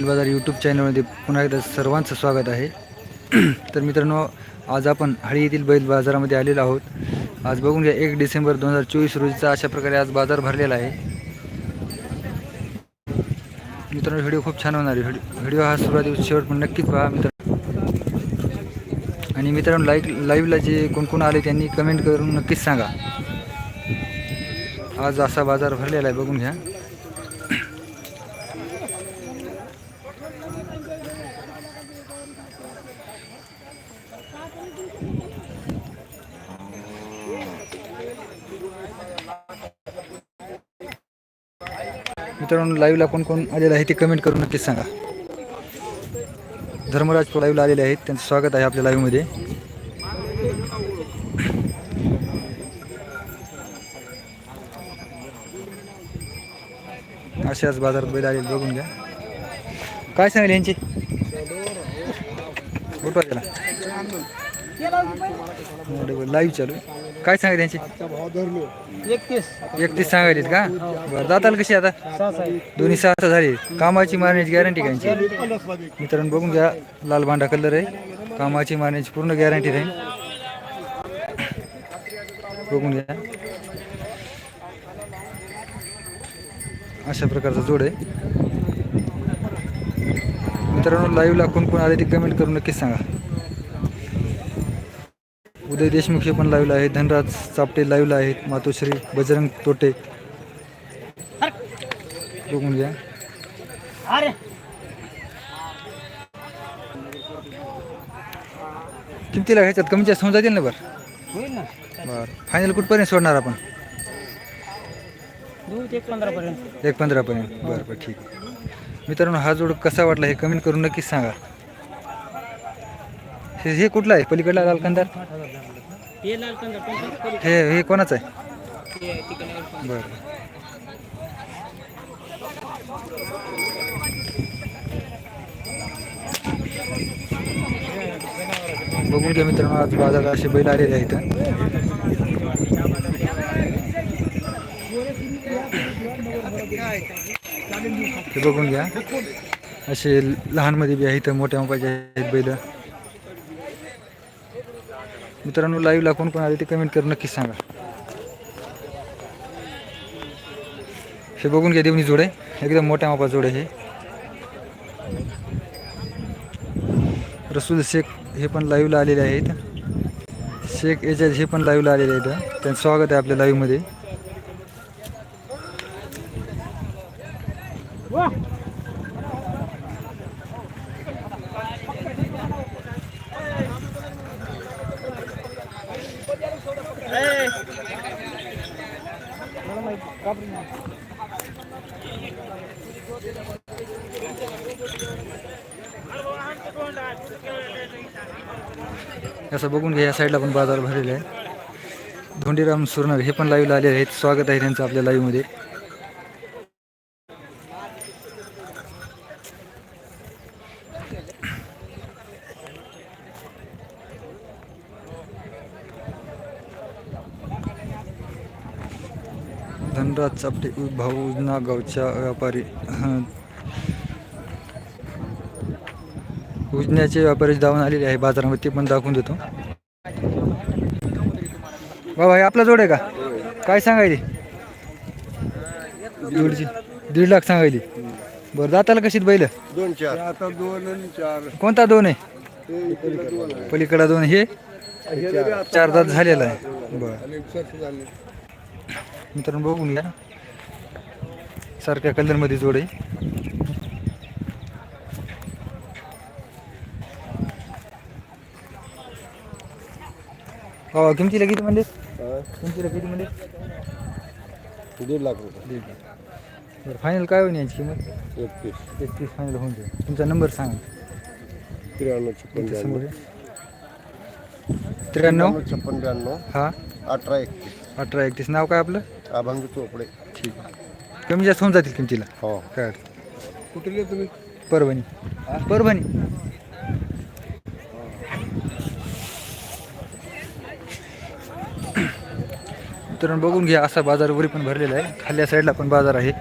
बाजार यूट्यूब चॅनलमध्ये पुन्हा एकदा सर्वांचं स्वागत आहे. तर मित्रांनो आज आपण हळी येथील बैल बाजारामध्ये आलेलो आहोत. आज बघून घ्या एक डिसेंबर दोन हजार चोवीस रोजीचा अशा प्रकारे आज बाजार भरलेला आहे. मित्रांनो व्हिडिओ खूप छान होणार आहे. व्हिडिओ हा सुरुवाती शेवट पण नक्कीच पहा मित्र आणि मित्रांनो लाईक लाईव्हला जे कोण कोण आले त्यांनी कमेंट करून नक्कीच सांगा. आज असा बाजार भरलेला आहे बघून घ्या. मित्रांनो लाईव्हला कोण कोण आलेलं आहे ते कमेंट करून नक्कीच सांगा. धर्मराज लाईव्हला आलेले आहेत त्यांचं स्वागत आहे आपल्या लाईव्हमध्ये अशाच बाजारात बैल आलेले बघून घ्या. काय सांगेल यांची? त्याला. लाईव्ह चालू काय सांगेल यांची एकतीस. एकतीस सांगायलेत का? बरं जाताल कशी आता? दोन्ही सहा झाले. कामाची मारण्याची गॅरंटी काय यांची? मित्रांनो बघून घ्या. लाल भांडा कलर आहे. कामाची मारण्याची पूर्ण गॅरंटी राहील. बघून घ्या. अशा प्रकारचा जोड आहे. मित्रांनो लाईव्हला कोण कोण आले ते कमेंट करून नक्कीच सांगा. उदय देशमुख हे पण लाईव्हला आहेत धनराज चापटे लाईव्हला आहेत मातोश्री बजरंग तोटे. बघून घ्या. किमतीला ह्याच्यात? कमी जास्त होऊन जातील ना बरं. बरं. फायनल कुठपर्यंत सोडणार आपण? एक पंधरा पर्यंत. एक पंधरापर्यंत बरं बरं ठीक आहे. मित्रांनो हा जोड कसा वाटला हे कमेंट करून नक्कीच सांगा. हे हे कुठला आहे? पलीकडला लालकंदार? लाल हे हे कोणाचं आहे? बरं. बघून घ्या मित्रांनो आज बाजारात असे बैल आलेले आहेत. ते बघून घ्या. असे लहानमध्ये बी आहेत मोठ्या मोठ्याचे आहेत बैल. मित्रांनो लाईव्हला कोण कोण आले ते कमेंट करून नक्कीच सांगा. हे बघून घ्या देवणी जोड. आहे एकदम मोठ्या मापा जोड आहे हे. रसूल शेख हे पण लाईव्हला आलेले आहेत. शेख एजाज हे पण लाईव्हला आलेले आहेत. त्यांचं स्वागत आहे आपल्या लाईव्हमध्ये असं बघून घ्या या साईडला पण बाजार भरलेला आहे धोंडीराम सुरनर हे पण लाईव्हला आले आहेत. स्वागत आहे त्यांचं आपल्या लाईव्हमध्ये धनराज चापटे भाऊ नागावच्या व्यापारी. हं. उजण्याचे व्यापारी धावून आलेले आहे बाजारामध्ये ते पण दाखवून देतो. बाबा हे आपला जोड आहे का? काय सांगायली? दीडची दीड लाख सांगायली. बरं जाताला कशीत बैल? दोन चार. आता दोन आणि चार. कोणता दोन आहे? इकडे दोन आहे. पलीकडा दोन हे चार. दात झालेला आहे. बरं. मित्रांनो बघून घ्या. सारख्या कलरमध्ये जोड आहे. हो किमतीला किती म्हणजे किमतीला किती म्हणजे दीड लाख रुपये. दीड लाख. बरं फायनल काय होईल याची किंमत? एकतीस. एकतीस फायनल होऊन जाईल. तुमचा नंबर सांगा. त्र्याण्णव छप्पन त्र्याण्णव छप्पन ब्याण्णव. हा. अठरा एकतीस. अठरा एकतीस. नाव काय आपलं? अभंग चोपडे. ठीक. आहे कमी जास्त होऊन जातील किमतीला. हो. काय अडचण? कुठे तुम्ही? परभणी. परभणी. मित्रांनो बघून घ्या असा बाजार वरी पण भरलेला आहे. खाल्ल्या साईडला पण बाजार आहे.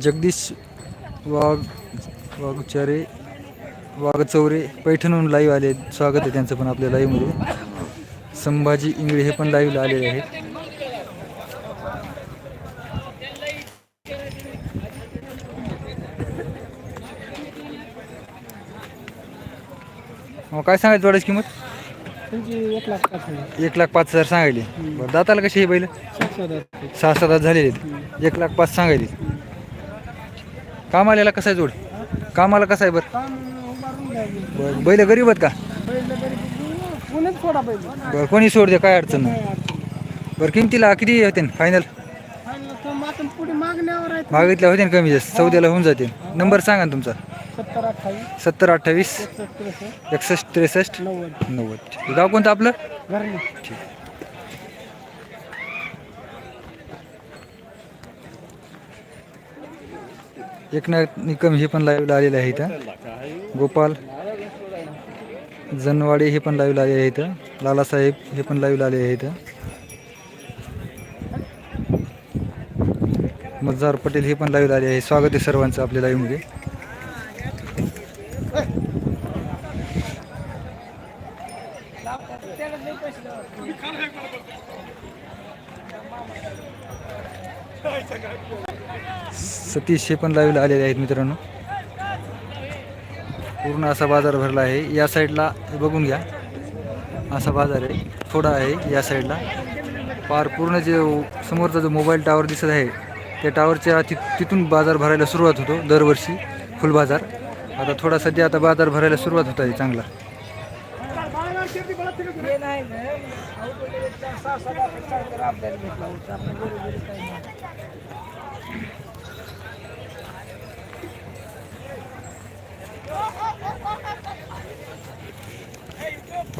जगदीश वाघ वाघचारे वाघचौरे पैठणहून लाईव्ह आले स्वागत आहे त्यांचं पण आपल्या लाईव्हमध्ये संभाजी इंगळे हे पण लाईव्हला आलेले आहेत. मग काय सांगायचं जोडाची किंमत? त्यांची एक लाख पाच हजार. एक लाख पाच हजार सांगायली. बरं दाताला कशी हे बैल? सात हजार सहा सात हजार झालेले आहेत. एक लाख पाच सांगायली. कामाला कसा आहे जोड? कामाला कसा आहे बरं? काम बरं बैल गरीब आहेत का? सोडा पाहिजे बरं कोणी सोड दे काय अडचण नाही. बरं किमतीला किती होते? फायनल पुढे मागण्यावर मागितल्या होते ना कमी जास्त. चौद्याला होऊन जाते नंबर सांगा ना तुमचा. सत्तर अठ्ठावीस. सत्तर अठ्ठावीस. एकसष्ट त्रेसष्ट. नव्वद. नव्वद. गाव कोणतं आपलं? घरली एकनाथ निकम हे पण लाईव्हला आलेले आहे इथं गोपाल. जनवाडे हे पण लाईव्ह आले आहे इथं. लालासाहेब हे पण लाईव्हला आले आहे इथं. मज्जार पटेल हे पण लाईव्हला आले आहे. स्वागत आहे सर्वांचं आपल्या लाईव्हमध्ये सतीश हे पण लाईव्हला आलेले आहेत मित्रांनो. पूर्ण असा बाजार भरला आहे. या साईडला बघून घ्या. असा बाजार आहे. थोडा आहे या साईडला. पार पूर्ण जे समोरचा जो मोबाईल टावर दिसत आहे त्या टावरच्या ति तिथून बाजार भरायला सुरुवात होतो दरवर्षी. फुल बाजार. आता थोडा सध्या आता बाजार भरायला सुरुवात होत आहे चांगला.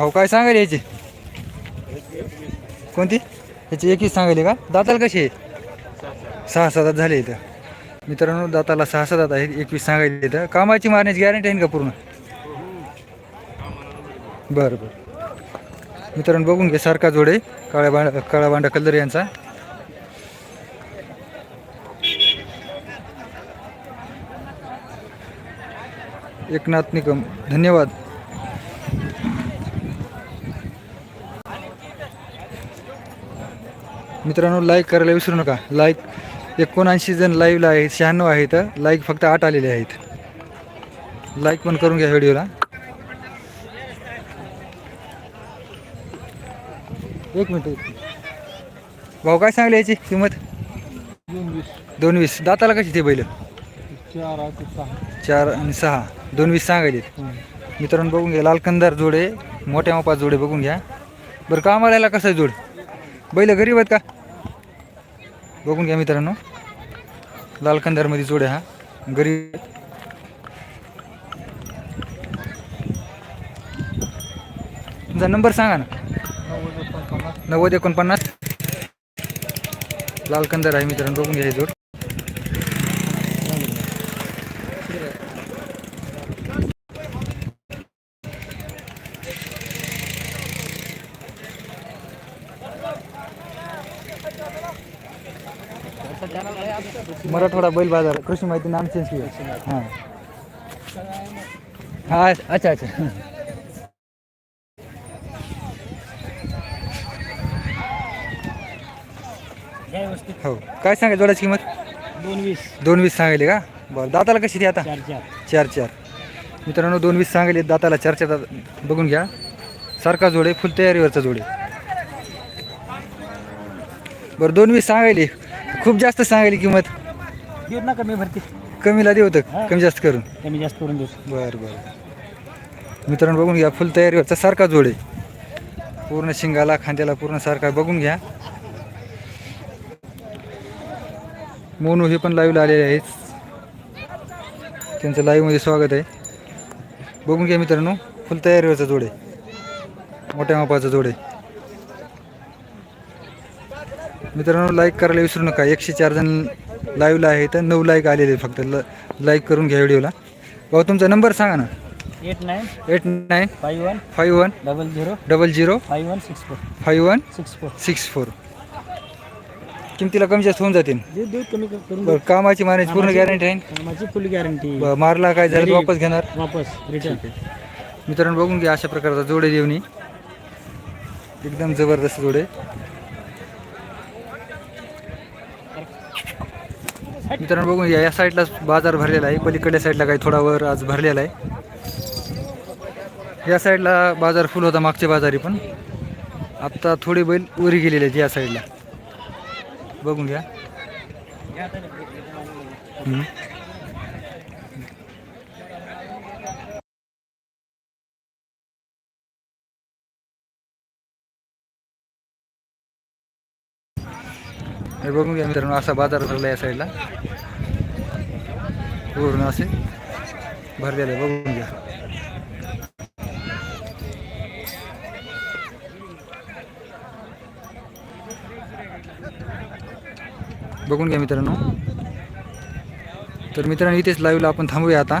भाऊ काय सांगायला याची कोणती? याची एकच सांगायली का? दाताला कशी आहे? सहा सात झाले इथं. मित्रांनो दाताला सहा सात दात आहेत एकवीस सांगायची इथं कामाची मारण्याची गॅरंटी आहे का पूर्ण? बरं बरं. मित्रांनो बघून घे सारखा जोड आहे. काळ्या बांडा काळा बांडा कलर यांचा. एकनाथ निकम धन्यवाद. मित्रांनो लाईक करायला विसरू नका. लाईक एकोणऐंशी जण लाईव्हला आहेत शहाण्णव आहेत. लाईक फक्त आठ आलेले आहेत. लाईक पण करून घ्या व्हिडिओला. एक मिनिट. भाऊ काय सांगले याची किंमत? दोन वीस. दाताला कशी ते बैल? चार आणि सहा. दोन वीस सांगायले मित्रांनो बघून घ्या. लालकंदार जोडे मोठ्या मापात जोडे बघून घ्या. बरं कामाला कसं आहे जोड? बैल गरीब आहेत का? बघून घ्या मित्रांनो. लाल कंदारमध्ये जोडे हा. गरीब. तुमचा नंबर सांगा ना. नव्वद एकोणपन्नास. लाल एकोणपन्नास आहे मित्रांनो बघून घ्या जोड. मराठवाडा बैल बाजार कृषी माहिती नाम चेंज किया हां. हां अच्छा अच्छा. हो. काय सांगाय जोडाची किंमत? दोन वीस. दोन वीस सांगायले का? बरं दाताला कशी ती आता? चार चार. मित्रांनो दोन वीस सांगायले दाताला चार चार दात बघून घ्या. सारखा जोडे फुल तयारीवरचा जोडे. बरं दोन वीस सांगायले. खूप जास्त सांगायली किंमत? देत ना कमी भरती. कमीला देऊ होतं कमी जास्त करून. कमी जास्त करून देतो बरं बरं. मित्रांनो बघून घ्या फुल तयारीवरचा सारखा जोडे पूर्ण शिंगाला खांद्याला पूर्ण सारखा बघून घ्या. मोनू हे पण लाईव्हला आलेले आहेत. त्यांचं लाईव्हमध्ये स्वागत आहे. बघून घ्या मित्रांनो फुल तयारीवरचा जोडे मोठ्या मापाचा जोडे मित्रांनो लाईक करायला विसरू नका. एकशे चार जण लाईव्हला आहे तर नऊ लाईक आलेले फक्त. ल लाईक करून घ्या व्हिडिओला भाऊ तुमचा नंबर सांगा ना. Eight nine eight nine five one five one double zero double zero five one six four. Five one six four. Six four. किमतीला कमी जास्त होऊन जातील? देऊ देऊ कमी क- करून बरं कामाची मारायची पूर्ण गॅरंटी आहे. माझी फुल गॅरंटी बरं, मारला काय झालं तर वापस घेणार? वापस रिटर्न मित्रांनो बघून घ्या अशा प्रकारचा जोडे देवणी एकदम जबरदस्त जोडे. मित्रांनो बघून घ्या या साईडला बाजार भरलेला आहे. पलीकडल्या साईडला काही थोडा वर आज भरलेला आहे. या साईडला बाजार फुल होता मागच्या बाजारी पण. आत्ता थोडे बैल उरी गेलेले आहेत या साईडला बघून घ्या. हे बघून घ्या मित्रांनो असा बाजार भरला या साईडला पूर्ण असे भरलेले बघून घ्या. बघून घ्या मित्रांनो. तर मित्रांनो इथेच लाईव्हला आपण थांबूया आता.